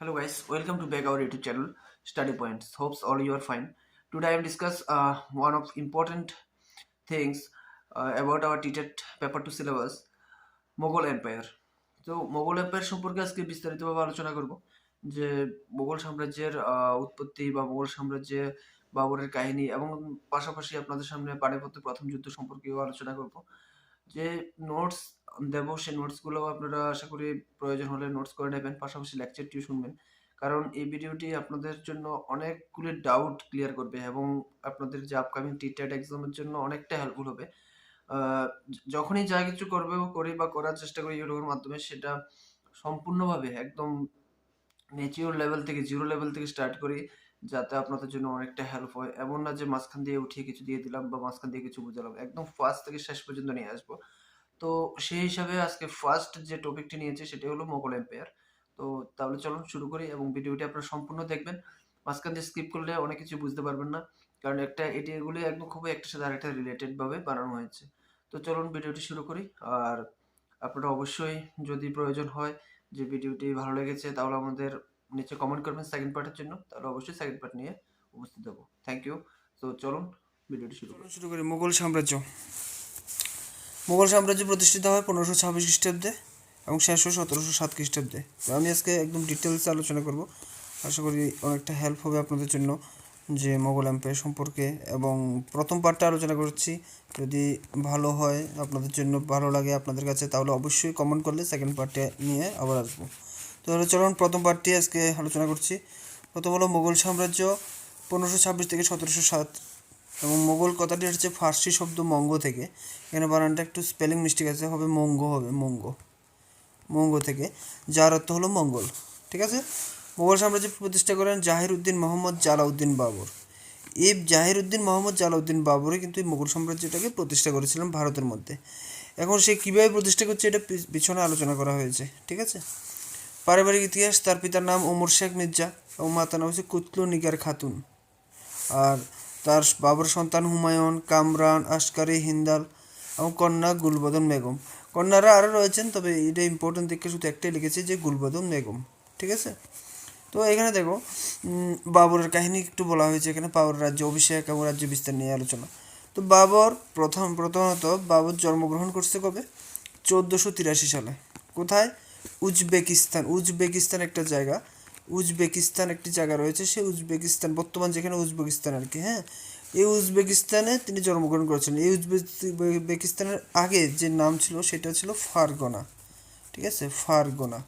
Hello guys, welcome to back our YouTube channel Study Points. Hopes all you are fine. Today I will discuss uh, one of important things uh, about our teacher paper to syllabus Mughal empire তো Mughal empire সম্পর্কে আজকে বিস্তারিতভাবে আলোচনা করব যে মোগল সাম্রাজ্যের উৎপত্তি বা মোগল সাম্রাজ্যে বাবরের কাহিনী এবং পাশাপাশি আপনাদের সামনে পানিপথের প্রথম যুদ্ধ সম্পর্কেও আলোচনা করব যে নোটস দেবো, সেই নোটসগুলো আপনারা আশা করি প্রয়োজন হলে নোটস করে নেবেন, পাশাপাশি লেকচারটিও শুনবেন। কারণ এই ভিডিওটি আপনাদের জন্য অনেকগুলি ডাউট ক্লিয়ার করবে এবং আপনাদের যে আপকামিং টিটেড এক্সামের জন্য অনেকটা হেল্পফুল হবে। যখনই যা কিছু করবে করি বা করার চেষ্টা করি ইউটিউবের মাধ্যমে, সেটা সম্পূর্ণভাবে একদম নেচিওর লেভেল থেকে জিরো লেভেল থেকে স্টার্ট করি, যাতে আপনাদের জন্য অনেকটা হেল্প হয়। এমন না যে মাঝখান দিয়ে উঠিয়ে কিছু দিয়ে দিলাম বা মাঝখান দিয়ে কিছু বুঝালাম, একদম ফার্স্ট থেকে শেষ পর্যন্ত নিয়ে আসব। তো সেই হিসাবে আজকে ফার্স্ট যে টপিকটি নিয়েছি সেটা হলো মোগল এম্পায়ার তো তাহলে চলুন শুরু করি এবং ভিডিওটি আপনারা সম্পূর্ণ দেখবেন। মাঝখান দিয়ে স্কিপ করলে অনেক কিছু বুঝতে পারবেন না কারণ একটা এটি এগুলি একদম খুবই একটার সাথে আরেকটা রিলেটেড ভাবে বানানো হয়েছে। তো চলুন ভিডিওটি শুরু করি। আর আপনারা অবশ্যই যদি প্রয়োজন হয় যে ভিডিওটি ভালো লেগেছে তাহলে আমাদের নিচে কমেন্ট করবেন সেকেন্ড পার্টের জন্য। তাহলে অবশ্যই সেকেন্ড পার্ট নিয়ে উপস্থিত হব। থ্যাংক ইউ তো চলুন ভিডিওটি শুরু করি। শুরু করি। মুঘল সাম্রাজ্য। মুঘল সাম্রাজ্য প্রতিষ্ঠিত হয় পনেরোশো ছাব্বিশ খ্রিস্টাব্দে এবং শেষ হয় সতেরোশো সাত খ্রিস্টাব্দে। তো আমি আজকে একদম ডিটেলসে আলোচনা করব। আশা করি অনেকটা হেল্প হবে আপনাদের জন্য যে মোগল এম্পায়ার সম্পর্কে এবং প্রথম পার্টটা আলোচনা করছি। যদি ভালো হয় আপনাদের জন্য, ভালো লাগে আপনাদের কাছে, তাহলে অবশ্যই কমেন্ট করলে সেকেন্ড পার্টে নিয়ে আবার আসব। তাহলে চলুন প্রথম পার্টটি আজকে আলোচনা করছি। প্রথম হলো মোগল সাম্রাজ্য পনেরোশো ছাব্বিশ থেকে সতেরোশো সাত এবং মোগল কথাটি হচ্ছে ফার্সি শব্দ মঙ্গ থেকে। এখানে বানানটা একটু স্পেলিং মিস্টেক আছে, হবে মঙ্গ হবে মঙ্গ। মঙ্গ থেকে। যার অর্থ হলো মঙ্গল, ঠিক আছে? মোগল সাম্রাজ্য প্রতিষ্ঠা করেন জাহির উদ্দিন মোহাম্মদ জালাউদ্দিন বাবর। এই জাহির উদ্দিন মোহাম্মদ জালাউদ্দিন বাবরই কিন্তু এই মোগল সাম্রাজ্যটাকে প্রতিষ্ঠা করেছিলেন ভারতের মধ্যে। এখন সে কীভাবে প্রতিষ্ঠা করছে এটা পিছনে আলোচনা করা হয়েছে, ঠিক আছে? পারিবারিক ইতিহাস, তার পিতার নাম ওমর শেখ মির্জা এবং মাতার নাম হচ্ছে কুতলু নিগার খাতুন। আর তার বাবর সন্তান হুমায়ুন, কামরান আসকারি হিন্দাল এবং কন্যা গুলবদন বেগম। কন্যারা আরও রয়েছেন, তবে এটা ইম্পর্টেন্ট দেখে শুধু একটাই লিখেছি যে গুলবদন বেগম, ঠিক আছে? তো এখানে দেখো বাবরের কাহিনী একটু বলা হয়েছে এখানে, বাবর রাজ্য অভিষেক এবং রাজ্য বিস্তার নিয়ে আলোচনা। তো বাবর প্রথম, প্রথমত বাবর জন্মগ্রহণ করছে কবে? চোদ্দোশো তিরাশি সালে। কোথায়? উজবেকিস্তান। উজবেকিস্তান একটা জায়গা। উজবেকিস্তান একটি জায়গা রয়েছে, সেই উজবেকিস্তান, বর্তমান যেখানে উজবেকিস্তান আর কি হ্যাঁ? এই উজবেকিস্তানে তিনি জন্মগ্রহণ করেছিলেন এই উজবেকিস্তানের আগে যে নাম ছিল সেটা ছিল ফারগোনা, ঠিক আছে? ফারগোনা।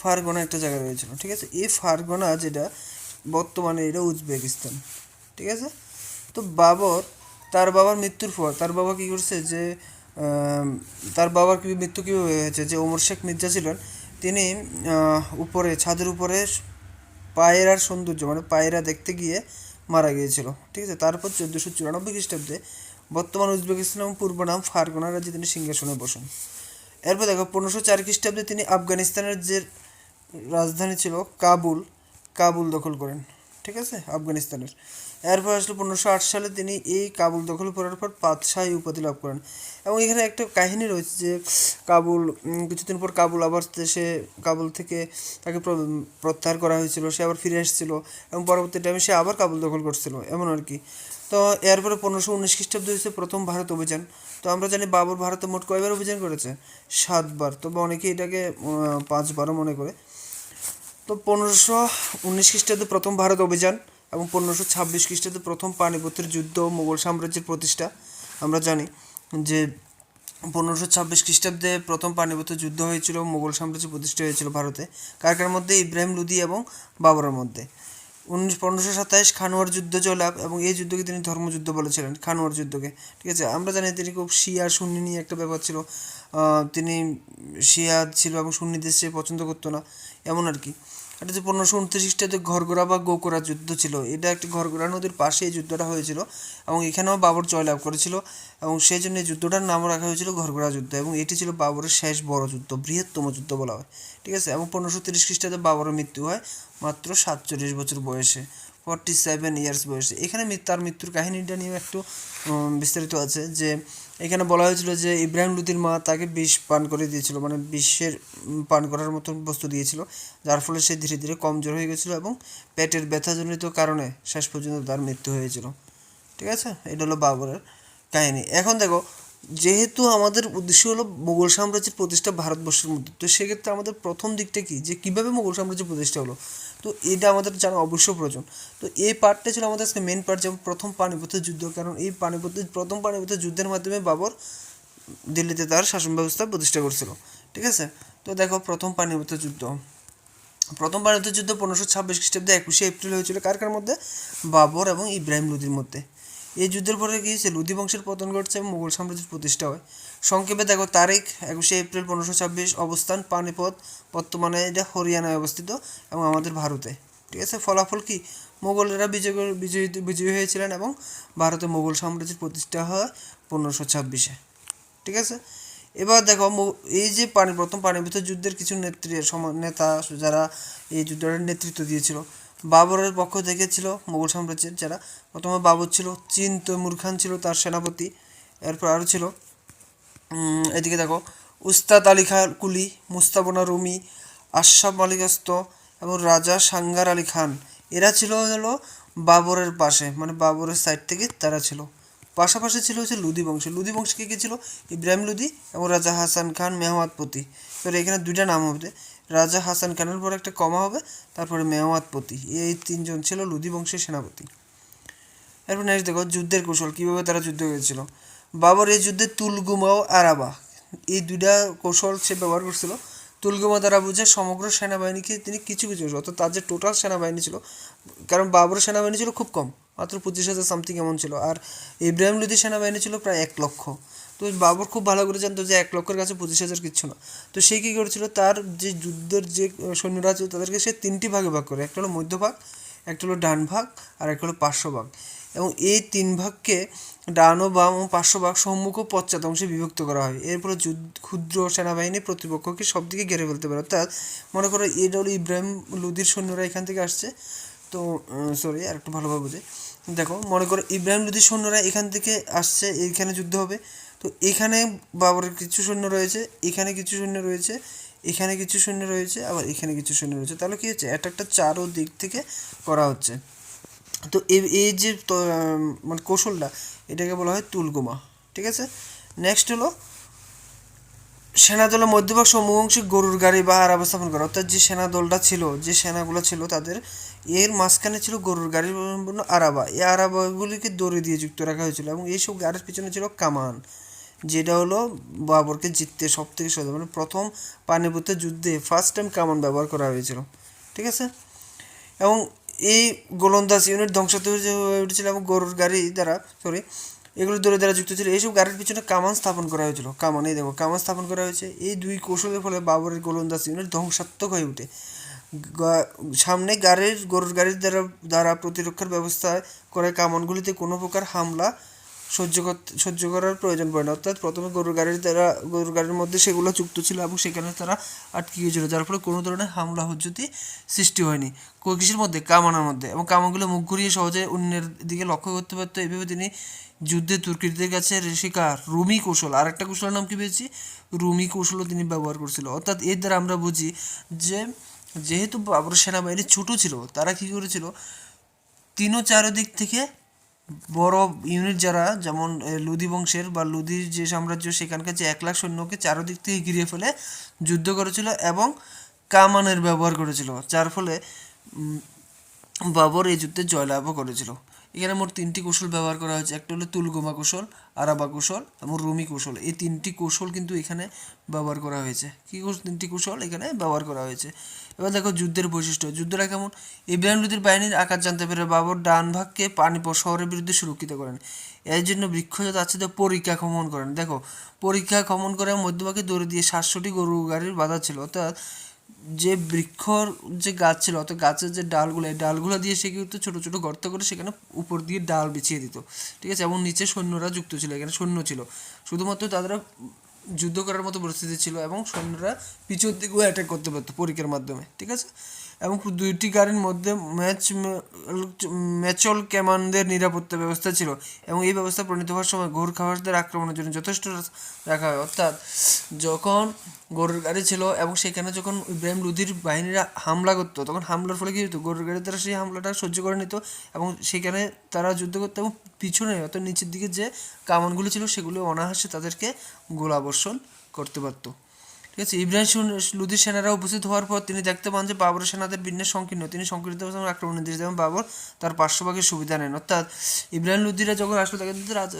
ফারগোনা একটা জায়গা রয়েছিল, ঠিক আছে? এই ফারগোনা যেটা বর্তমানে এটা উজবেকিস্তান, ঠিক আছে? তো বাবর, তার বাবার মৃত্যুর পর, তার বাবা কী করছে যে তার বাবার কি মৃত্যু কীভাবে হয়েছে? যে ওমর শেখ মির্জা ছিলেন তিনি উপরে, ছাদের উপরে পায়রার সৌন্দর্য মানে পায়রা দেখতে গিয়ে মারা গিয়েছিল, ঠিক আছে? তারপর চোদ্দোশো চুরানব্বই খ্রিস্টাব্দে বর্তমান উজবেকিস্তান এবং পূর্ব নাম ফারগনা রাজ্যে তিনি সিংহাসনে বসেন। এরপর দেখো, পনেরোশো চার খ্রিস্টাব্দে তিনি আফগানিস্তানের যে রাজধানী ছিল কাবুল কাবুল দখল করেন, ঠিক আছে? আফগানিস্তানের। এরপর আসলে পনেরোশো আট সালে তিনি এই কাবুল দখল করার পর পাতশাহী উপাধি লাভ করেন। এবং এখানে একটা কাহিনী রয়েছে যে কাবুল কিছুদিন পর কাবুল আবার সে কাবুল থেকে তাকে প্র- প্রত্যাহার করা হয়েছিল, সে আবার ফিরে এসেছিল এবং পরবর্তী টাইমে সে আবার কাবুল দখল করছিল, এমন আর কি। তো এরপরে পনেরোশো উনিশ খ্রিস্টাব্দে হয়েছে প্রথম ভারত অভিযান। তো আমরা জানি বাবর ভারতে মোট কয়বার অভিযান করেছে? সাতবার। তবে অনেকে এটাকে পাঁচবারও মনে করে। তো পনেরোশো উনিশ খ্রিস্টাব্দে প্রথম ভারত অভিযান। এবং পনেরোশো ছাব্বিশ খ্রিস্টাব্দে প্রথম পানিপথের যুদ্ধ মোগল সাম্রাজ্যের প্রতিষ্ঠা। আমরা জানি যে পনেরোশো ছাব্বিশ খ্রিস্টাব্দে প্রথম পানিপথের যুদ্ধ হয়েছিল মোগল সাম্রাজ্য প্রতিষ্ঠা হয়েছিল ভারতে। কার কার মধ্যে ইব্রাহিম লোদি এবং বাবরের মধ্যে। উনিশ পনেরোশো সাতাইশ খানোয়ার যুদ্ধ জয়লাভ এবং এই যুদ্ধকে তিনি ধর্মযুদ্ধ বলেছিলেন খানোয়ার যুদ্ধকে। ঠিক আছে, আমরা জানি তিনি খুব শিয়া সুন্নি নিয়ে একটা ব্যাপার ছিল। তিনি শিয়া ছিল এবং সুন্নিদের সে পছন্দ করতো না, এমন আর কি। এটা হচ্ছে পনেরোশো উনত্রিশ খ্রিস্টাব্দে ঘরগোড়া বা গোকরা যুদ্ধ ছিল, এটা একটি ঘরগোড়া নদীর পাশে এই যুদ্ধটা হয়েছিল এবং এখানেও বাবর জয়লাভ করেছিল এবং সেই জন্য এই যুদ্ধটার নাম রাখা হয়েছিল ঘরগোড়া যুদ্ধ এবং এটি ছিল বাবরের শেষ বড় যুদ্ধ, বৃহত্তম যুদ্ধ বলা হয়। ঠিক আছে? এবং পনেরোশো তিরিশ খ্রিস্টাব্দে বাবরের মৃত্যু হয় মাত্র সাতচল্লিশ বছর বয়সে ফর্টি সেভেন ইয়ার্স বয়সে। এখানে তার মৃত্যুর কাহিনীটা নিয়ে একটু বিস্তারিত আছে যে এখানে বলা হয়েছিল যে ইব্রাহিম লুদির মা তাকে বিষ পান করে দিয়েছিল মানে বিষের পান করার মতো বস্তু দিয়েছিল, যার ফলে সে ধীরে ধীরে কমজোর হয়ে গেছিল এবং পেটের ব্যথাজনিত কারণে শেষ পর্যন্ত তার মৃত্যু হয়েছিল। ঠিক আছে? এটা হলো বাবরের কাহিনী। এখন দেখো, যেহেতু আমাদের উদ্দেশ্য হলো মোগল সাম্রাজ্যের প্রতিষ্ঠা ভারতবর্ষের মধ্যে, তো সেক্ষেত্রে আমাদের প্রথম দিকটা কি? যে কীভাবে মোগল সাম্রাজ্য প্রতিষ্ঠা হলো? তো এটা আমাদের জানা অবশ্য প্রয়োজন। তো এই পার্টটা ছিল আমাদের আজকে মেন পার্ট যেমন প্রথম পানিপথের যুদ্ধ। কারণ এই পানিপথের প্রথম পানিপথের যুদ্ধের মাধ্যমে বাবর দিল্লিতে তার শাসন ব্যবস্থা প্রতিষ্ঠা করছিল। ঠিক আছে? তো দেখো প্রথম পানিপথের যুদ্ধ। প্রথম পানিপথের যুদ্ধ পনেরোশো ছাব্বিশ খ্রিস্টাব্দে একুশে এপ্রিল হয়েছিল। কার কার মধ্যে? বাবর এবং ইব্রাহিম লোদির মধ্যে। এই যুদ্ধের পরে কি হয়েছে? লোদি বংশের পতন ঘটছে এবং মুঘল সাম্রাজ্যের প্রতিষ্ঠা হয়। সংক্ষেপে দেখো, তারিখ, একুশে এপ্রিল পনেরোশো ছাব্বিশ, অবস্থান, পানিপথ, বর্তমানে এটা হরিয়ানায় অবস্থিত এবং আমাদের ভারতে। ঠিক আছে? ফলাফল কি? মোগলেরা বিজয়, বিজয়ী বিজয়ী হয়েছিলেন এবং ভারতে মোগল সাম্রাজ্যের প্রতিষ্ঠা হয় পনেরোশো ছাব্বিশে। ঠিক আছে? এবার দেখো এই যে পানি, প্রথম পানিপথ যুদ্ধের কিছু নেত্রী, সম- নেতা যারা এই যুদ্ধের নেতৃত্ব দিয়েছিল বাবরের পক্ষ থেকে ছিল মোগল সাম্রাজ্যের যারা। প্রথমে বাবর ছিল চীন, তৈমুর খান ছিল তার সেনাপতি। এরপর আরও ছিল এদিকে দেখো, উস্তাদ আলী খান কুলি, মুস্তাবনা রুমি, আশরাফ মালিকাস্ত এবং রাজা সাঙ্গার আলী খান। এরা ছিল হলো বাবরের পাশে মানে বাবরের সাইড থেকে তারা ছিল। পাশাপাশি ছিল হচ্ছে লুদি বংশ। লুদি বংশ কে কে ছিল? ইব্রাহিম লুদি এবং রাজা হাসান খান মেহমাদপতি তো এখানে দুইটা নাম হবে। রাজা হাসান খানের পর একটা কমা হবে, তারপরে মেওয়াতপতি এই তিনজন ছিল লুদি বংশের সেনাপতি। এরপর নেক্সট দেখো, যুদ্ধের কৌশল, কীভাবে তারা যুদ্ধ করেছিল। বাবর এই যুদ্ধে তুলগুমা ও আরাবা, এই দুইটা কৌশল সে ব্যবহার করছিল। তুলগুমা দ্বারা বুঝে সমগ্র সেনাবাহিনীকে তিনি কিছু কিছু অর্থাৎ তার যে টোটাল সেনাবাহিনী ছিল, কারণ বাবর সেনাবাহিনী ছিল খুব কম, মাত্র পঁচিশ হাজার সামথিং এমন ছিল। আর ইব্রাহিম লোদির সেনাবাহিনী ছিল প্রায় এক লক্ষ। তো বাবর খুব ভালো করে জানতো যে এক লক্ষের কাছে পঁচিশ হাজার কিচ্ছু না। তো সে কী করেছিল? তার যে যুদ্ধের যে সৈন্যরা ছিল তাদেরকে সে তিনটি ভাগে ভাগ করে। একটা হলো মধ্যভাগ, একটা হলো ডান ভাগ, আর একটা হলো পার্শ্ব ভাগ। এবং এই তিন ভাগকে ডান ও বাম ও পার্শ্ব ভাগ সম্মুখ ও পশ্চাৎ অংশে বিভক্ত করা হয়। এরপরে ক্ষুদ্র সেনাবাহিনী প্রতিপক্ষকে সব দিকে ঘিরে ফেলতে পারে। অর্থাৎ মনে করো এটা হলো ইব্রাহিম লুদির সৈন্যরা এখান থেকে আসছে। তো সরি আর একটু ভালোভাবে বুঝে দেখো, মনে করো ইব্রাহিম লুদির সৈন্যরা এখান থেকে আসছে, এইখানে যুদ্ধ হবে। তো এখানে বাবরের কিছু সৈন্য রয়েছে, এখানে কিছু সৈন্য রয়েছে, এখানে কিছু সৈন্য রয়েছে, আবার এখানে কিছু সৈন্য রয়েছে। তাহলে কী হচ্ছে? একটা চারো দিক থেকে করা হচ্ছে। তো এই যে মানে কৌশলটা, এটাকে বলা হয় তুলগুমা। ঠিক আছে? নেক্সট হলো, সেনাদলের মধ্যভাগ সমুংশী গরুর গাড়ি বা আর অবস্থাপন করা। অর্থাৎ যে সেনা দলটা ছিল, যে সেনাগুলো ছিল তাদের, এর মাঝখানে ছিল গরুর গাড়ি সম্পূর্ণ আরাবা। এই আরাবাগুলিকে দড়ি দিয়ে যুক্ত রাখা হয়েছিল এবং এইসব গাড়ির পিছনে ছিল কামান। যেটা হলো বাবরকে জিততে সব থেকে সহজ মানে প্রথম পানিপথের যুদ্ধে ফার্স্ট টাইম কামান ব্যবহার করা হয়েছিল, ঠিক আছে? এবং এই গোলন্দাজ ইউনিট ধ্বংসাত্মক হয়ে উঠেছিল এবং গরুর গাড়ি দ্বারা সরি এগুলো দূরে দ্বারা যুক্ত ছিল, এইসব গাড়ির পিছনে কামান স্থাপন করা হয়েছিল, কামান, এই দেখো, কামান স্থাপন করা হয়েছে। এই দুই কৌশলের ফলে বাবরের গোলন্দাজ ইউনিট ধ্বংসাত্মক হয়ে ওঠে। সামনে গাড়ির, গরুর গাড়ির দ্বারা দ্বারা প্রতিরক্ষার ব্যবস্থা করে কামানগুলিতে কোনো প্রকার হামলা সহ্য করতে সহ্য করার প্রয়োজন পড়ে না। অর্থাৎ প্রথমে গরুর গাড়ির দ্বারা, গরুর গাড়ির মধ্যে সেগুলো যুক্ত ছিল এবং সেখানে তারা আটকে গিয়েছিল। যার ফলে কোনো ধরনের হামলা, হুজ্জতি সৃষ্টি হয়নি। কিসের মধ্যে, কামানের মধ্যে এবং কামানগুলো মুখ ঘুরিয়ে সহজে অন্যের দিকে লক্ষ্য করতে পারতো। এভাবে তিনি যুদ্ধে তুর্কিদের কাছে শিকার। রুমি কৌশল আর একটা কৌশলের নাম কি পেয়েছি? রুমি কৌশলও তিনি ব্যবহার করছিল। অর্থাৎ এর দ্বারা আমরা বুঝি যে, যেহেতু সেনাবাহিনী ছোটো ছিল, তারা কী করেছিল? তিনও ও চারদিক থেকে বড় ইউনিট যারা, যেমন লুদি বংশের বা লুদির যে সাম্রাজ্য, সেখানকার যে এক লাখ সৈন্যকে চারোদিক থেকে ঘিরে ফেলে যুদ্ধ করেছিল এবং কামানের ব্যবহার করেছিল, যার ফলে বাবর এই যুদ্ধে জয়লাভও করেছিল। এখানে মোট তিনটি কৌশল ব্যবহার করা হয়েছে। একটা হলো তুলগুমা কৌশল, আরাবা কৌশল এবং রুমি কৌশল। এই তিনটি কৌশল কিন্তু এখানে ব্যবহার করা হয়েছে। কী কৌশল তিনটি কৌশল এখানে ব্যবহার করা হয়েছে। এবার দেখো যুদ্ধের বৈশিষ্ট্য। যুদ্ধটা কেমন? ইব্রাহিম লুদির বাহিনীর আকার জানতে পেরে বাবর ডান ভাগকে পানিপথ শহরের বিরুদ্ধে সুরক্ষিত করেন। এর জন্য বৃক্ষজাত আচ্ছাদে পরীক্ষা খমন করেন। দেখো, পরীক্ষা খমন করে মধ্যভাগে দৌড়ে দিয়ে সাতশোটি গরু গাড়ির বাধা ছিল। অর্থাৎ যে বৃক্ষর যে গাছ ছিল, অর্থাৎ গাছের যে ডালগুলো, এই ডালগুলো দিয়ে সে কিন্তু ছোটো ছোটো গর্ত করে সেখানে উপর দিয়ে ডাল বিছিয়ে দিত। ঠিক আছে? এবং নিচে সৈন্যরা যুক্ত ছিল, এখানে সৈন্য ছিল। শুধুমাত্র তারা যুদ্ধ করার মতো পরিস্থিতি ছিল এবং সৈন্যরা পিছন দিকেও অ্যাটাক করতে পারতো পরীক্ষার মাধ্যমে। ঠিক আছে? এবং দুইটি গাড়ির মধ্যে ম্যাচ, ম্যাচল ক্যামানদের নিরাপত্তা ব্যবস্থা ছিল এবং এই ব্যবস্থা প্রণীত হওয়ার সময় ঘোর খাওয়ারদের আক্রমণের জন্য যথেষ্ট রাখা হয়। অর্থাৎ যখন গরুর গাড়ি ছিল এবং সেখানে যখন ইব্রাহিম লুদির বাহিনীরা হামলা করতো, তখন হামলার ফলে কী হতো? গরুর গাড়ি তারা সেই হামলাটা সহ্য করে নিত এবং সেখানে তারা যুদ্ধ করতো এবং পিছনে, অর্থাৎ নিচের দিকে যে কামানগুলো ছিল সেগুলো অনায়াসে তাদেরকে গোলাবর্ষণ করতে পারতো। ঠিক আছে? ইব্রাহিম লুদির সেনারা উপস্থিত হওয়ার পর তিনি দেখতে পান যে বাবরের সেনাদের বিন্যাস সংকীর্ণ। তিনি সংকীর্ণ আক্রমণ নির্দেশ দেন বাবর তার পার্শ্বভাগের সুবিধা নেন। অর্থাৎ ইব্রাহিম লুদিরা যখন আসলো রাজ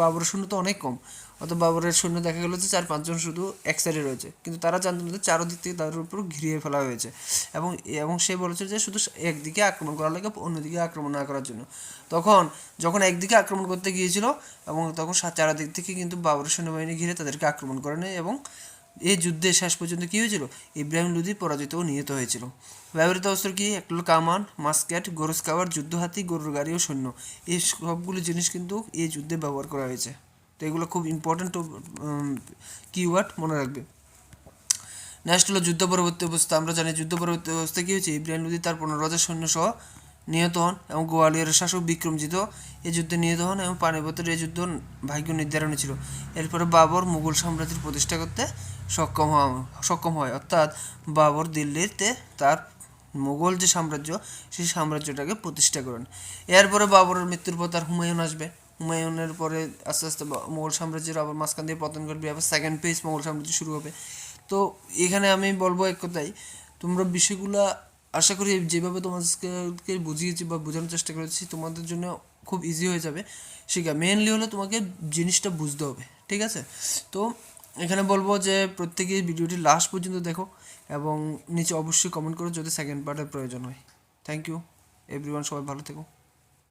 বাবরের সৈন্য তো অনেক কম। অর্থাৎ বাবরের সৈন্য দেখা গেলো যে চার, পাঁচজন শুধু এক সাইডে রয়েছে। কিন্তু তারা জানতেন যে চারোদিক থেকে তাদের উপর ঘিরিয়ে ফেলা হয়েছে। এবং এবং সে বলেছে যে শুধু একদিকে আক্রমণ করার লাগে, অন্যদিকে আক্রমণ না করার জন্য। তখন যখন একদিকে আক্রমণ করতে গিয়েছিল, এবং তখন চারদিক থেকে কিন্তু বাবরের সৈন্যবাহিনী ঘিরে তাদেরকে আক্রমণ করে নেয় এবং এই যুদ্ধে শেষ পর্যন্ত কী হয়েছিল? ইব্রাহিম লুদি পরাজিত ও নিহত হয়েছিল। ব্যবহৃত অস্ত্র কি? একটা কামান, মাস্কেট গরুস কাবার যুদ্ধ হাতি গরুর গাড়ি ও সৈন্য। এই সবগুলো জিনিস কিন্তু এই যুদ্ধে ব্যবহার করা হয়েছে। তো এগুলো খুব ইম্পর্ট্যান্ট কিওয়ার্ড মনে রাখবে। নেক্সট হলো যুদ্ধ পরবর্তী অবস্থা। আমরা জানি যুদ্ধ পরবর্তী অবস্থা কী হয়েছে? ইব্রাহিম লোদি তার পনেরো হাজার সৈন্য সহ নিহত হন এবং গোয়ালিয়রের শাসক বিক্রমজিৎ এই যুদ্ধে নিহত হন এবং পানিপথের এই যুদ্ধ ভাগ্য নির্ধারণী ছিল। এরপরে বাবর মুঘল সাম্রাজ্যের প্রতিষ্ঠা করতে সক্ষম সক্ষম হয়। অর্থাৎ বাবর দিল্লিতে তার মুঘল যে সাম্রাজ্য, সেই সাম্রাজ্যটাকে প্রতিষ্ঠা করেন। এরপরে বাবরের মৃত্যুর পর তার হুমায়ুন আসবে। হুমায়ুনের পরে আস্তে আস্তে মুঘল সাম্রাজ্যের আবার মাঝখান দিয়ে পতন ঘটবে, আবার সেকেন্ড পেজ মুঘল সাম্রাজ্য শুরু হবে। তো এখানে আমি বলব এক কথাই তোমরা বিষয়গুলা আশা করি যেভাবে তোমাদেরকে বুঝিয়েছি বা বোঝানোর চেষ্টা করেছি, তোমাদের জন্য খুব ইজি হয়ে যাবে। শিখা মেনলি হলো তোমাকে জিনিসটা বুঝতে হবে, ঠিক আছে? তো এখানে বলব যে প্রত্যেকেই ভিডিওটি লাস্ট পর্যন্ত দেখো এবং নিচে অবশ্যই কমেন্ট করো যদি সেকেন্ড পার্টের প্রয়োজন হয়। থ্যাংক ইউ এভরিওয়ান সবাই ভালো থেকো।